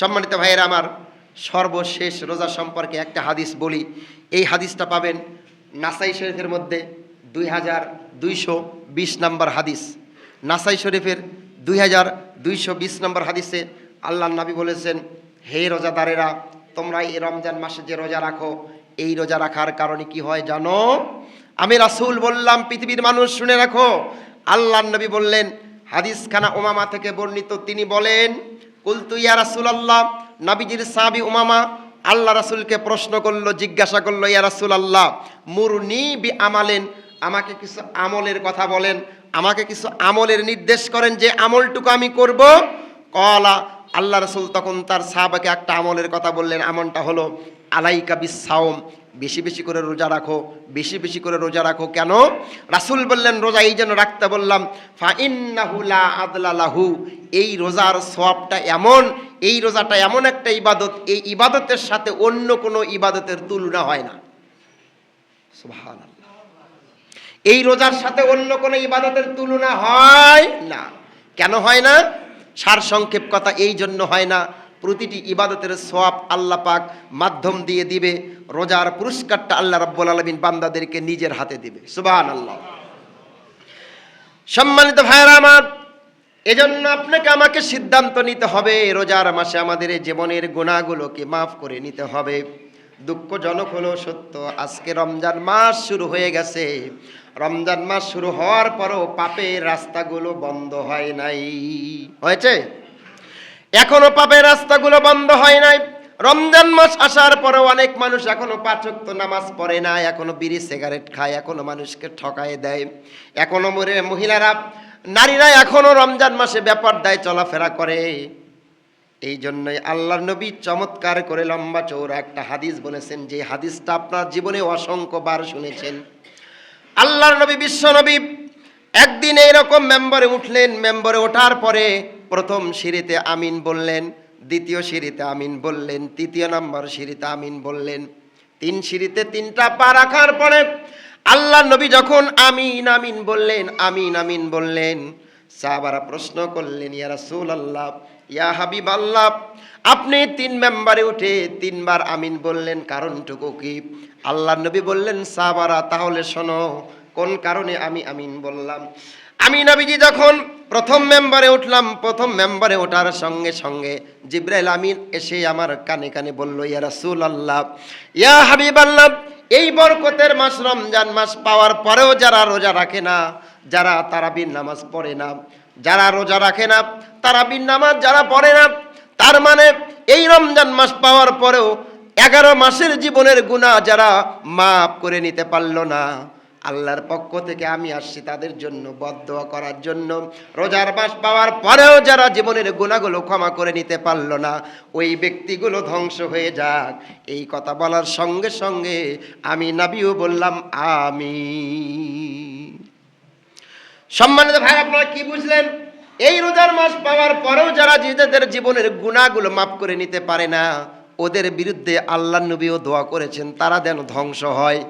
সম্মানিত ভাইয়েরা, আমার সর্বশেষ রোজা সম্পর্কে একটা হাদিস বলি। এই হাদিসটা পাবেন নাসাই শরীফের মধ্যে দুই হাজার দুইশো বিশ নম্বর হাদিস। নাসাই শরীফের দুই হাজার দুইশো বিশ নম্বর হাদিসে আল্লাহ নবী বলেছেন, হে রোজাদারেরা, তোমরা এই রমজান মাসে যে রোজা রাখো, এই রোজা রাখার কারণে কি হয় জানো? আমি রাসূল বললাম, পৃথিবীর মানুষ শুনে রাখো। আল্লাহ নবী বললেন হাদিস খানা ওমামা থেকে বর্ণিত, তিনি বলেন কুলতু ইয়া রাসুলাল্লাহ, নাবিজির সাবি উমামা আল্লাহ রাসুলকে প্রশ্ন করল, জিজ্ঞাসা করল, ইয়া রাসুল আল্লাহ মুরনি বি আমালেন আমাকে কিছু আমলের কথা বলেন, আমাকে কিছু আমলের নির্দেশ করেন যে আমলটুকু আমি করব? কলা আল্লাহ রসুল তখন তার সাহাবাকে একটা আমলের কথা বললেন আমনটা হলো, আলাইকা বিসাওম বেশি বেশি করে রোজা রাখো, বেশি বেশি করে রোজা রাখো। কেন? রাসুল বললেন, রোজা এই জন্য রাখতে বললাম ফা ইন্নাহু লা আদলা লাহু, এই রোজার সবটা এমন, এই রোজাটা এমন একটা ইবাদত, এই ইবাদতের সাথে অন্য কোনো ইবাদতের তুলনা হয় না। এই রোজার সাথে অন্য কোনো ইবাদতের তুলনা হয় না। কেন হয় না? সার সংক্ষেপ কথা এই জন্য হয় না। প্রতিটি ইবাদতের সোয়াব আল্লাহ পাক মাধ্যম দিয়ে দিবে। রোজার পুরস্কারটা আল্লাহ রাব্বুল আলমিন বান্দাদেরকে নিজের হাতে দিবে। সুবান আল্লাহ সম্মানিত ভাইয়েরা আমার, এজন্য আপনাকে আমাকে সিদ্ধান্ত নিতে হবে রোজার মাসে আমাদের জীবনের গুণাগুলোকে মাফ করে নিতে হবে। দুঃখজনক হলো সত্য, আজকে রমজান মাস শুরু হয়ে গেছে। রমজান মাস শুরু হওয়ার পরও পাপের রাস্তাগুলো বন্ধ হয় নাই। হয়েছে? এখনও পাপের রাস্তাগুলো বন্ধ হয় নাই। রমজান মাস আসার পরেও অনেক মানুষ এখনও পাচক নামাজ পড়ে না, এখনও বিড়ি, সিগারেট খায়, এখনও মানুষকে ঠকায় দেয়। এখনও মরে মহিলারা, নারীরা এখনও রমজান মাসে ব্যাপার দেয় চলাফেরা করে। এই জন্যই আল্লাহর নবী চমৎকার করে লম্বা চৌড়া একটা হাদিস বলেছেন, যে হাদিসটা আপনার জীবনে অসংখ্যবার শুনেছেন। আল্লাহর নবী, বিশ্ব নবী একদিন এইরকম মেম্বারে উঠলেন, মেম্বারে ওঠার পরে প্রথম সিঁড়িতে আমিন বললেন, দ্বিতীয় সিঁড়িতে আমিন বললেন, তৃতীয় নম্বর সিঁড়িতে আমিন বললেন। তিন সিঁড়িতে তিনটা পা রাখার পরে আল্লাহ নবী যখন আমিন আমিন বললেন, আমিন আমিন বললেন সাহাবারা প্রশ্ন করলেন, ইয়া রাসূল আল্লাহ ইয়া হাবিব আল্লাহ আপনি তিন মেম্বারে উঠে তিনবার আমিন বললেন, কারণটুকু কি? আল্লাহ নবী বললেন, সাহাবারা, তাহলে শোনো, কোন কারণে আমি আমিন বললাম? আমি নবীজি যখন প্রথম মেম্বারে উঠলাম, প্রথম মেম্বারে ওঠার সঙ্গে সঙ্গে জিব্রাইল আমিন এসে আমার কানে কানে বলল, ইয়া রাসূল আল্লাহ ইয়া হাবিব আল্লাহ এই বরকতের মাস রমজান মাস পাওয়ার পরেও যারা রোজা রাখে না যারা তারাবির নামাজ পড়ে না, যারা রোজা রাখে না, তারাবির নামাজ যারা পড়ে না, তার মানে এই রমজান মাস পাওয়ার পরেও এগারো মাসের জীবনের গুণা যারা মাফ করে নিতে পারল না। আল্লাহর পক্ষ থেকে আমি আসছি তাদের জন্য বদয়া করার জন্য। রোজার মাস পাওয়ার পরেও যারা জীবনের গুণাগুলো ক্ষমা করে নিতে পারল না, ওই ব্যক্তিগুলো ধ্বংস হয়ে যাক। এই কথা বলার সঙ্গে সঙ্গে আমি নাবিও বললাম আমি সম্মানিত ভাই, আপনারা কি বুঝলেন? এই রোজার মাস পাওয়ার পরেও যারা নিজেদের জীবনের গুণাগুলো মাফ করে নিতে পারে না, ওদের বিরুদ্ধে আল্লাহ নবীও দোয়া করেছেন, তারা যেন ধ্বংস হয়।